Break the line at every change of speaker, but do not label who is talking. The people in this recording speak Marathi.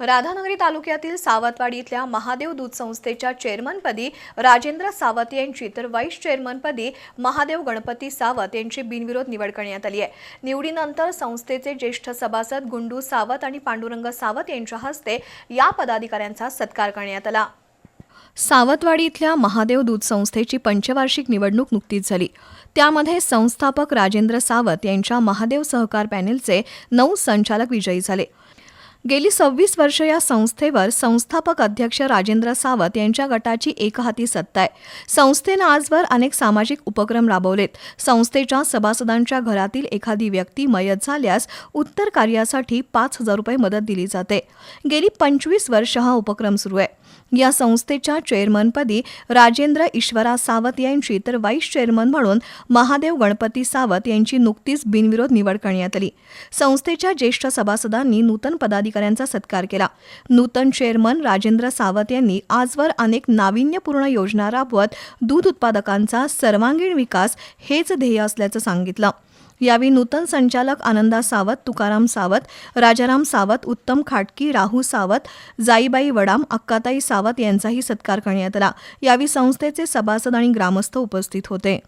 राधानगरी तालुक्यातील सावतवाडी इथल्या महादेव दूध संस्थेच्या चेअरमनपदी राजेंद्र सावत यांची तर व्हाईस चेअरमनपदी महादेव गणपती सावत यांची बिनविरोध निवड करण्यात आली आहे. निवडीनंतर संस्थेचे ज्येष्ठ सभासद गुंडू सावत आणि पांडुरंग सावत यांच्या हस्ते या पदाधिकाऱ्यांचा सत्कार करण्यात आला. सावतवाडी इथल्या महादेव दूध संस्थेची पंचवार्षिक निवडणूक नुकतीच झाली. त्यामध्ये संस्थापक राजेंद्र सावत यांच्या महादेव सहकार पॅनेलचे नऊ संचालक विजयी झाले. गेली सव्वीस वर्ष या संस्थेवर संस्थापक अध्यक्ष राजेंद्र सावत यांच्या गटाची एकहाती सत्ता आहे. संस्थेनं आजवर अनेक सामाजिक उपक्रम राबवलेत. संस्थेच्या सभासदांच्या घरातील एखादी व्यक्ती मयत झाल्यास उत्तर कार्यासाठी पाच हजार रुपये मदत दिली जाते. गेली पंचवीस वर्ष हा उपक्रम सुरू आहे. या संस्थेच्या चेअरमनपदी राजेंद्र ईश्वरा सावत यांची तर व्हाईस चेअरमन म्हणून महादेव गणपती सावत यांची नुकतीच बिनविरोध निवड करण्यात आली. संस्थेच्या ज्येष्ठ सभासदांनी नूतन पदाधिकाऱ्यांचा सत्कार केला. नूतन चेअरमन राजेंद्र सावत यांनी आजवर अनेक नाविन्यपूर्ण योजना राबवत दूध उत्पादकांचा सर्वांगीण विकास हेच ध्येय असल्याचं सांगितलं. यावेळी नूतन संचालक आनंदा सावत तुकाराम सावत राजाराम सावत उत्तम खाटकी राहू सावत जाईबाई वडाम अक्काताई सावत यांचाही सत्कार करण्यात आला. यावेळी संस्थेचे सभासद आणि ग्रामस्थ उपस्थित होते.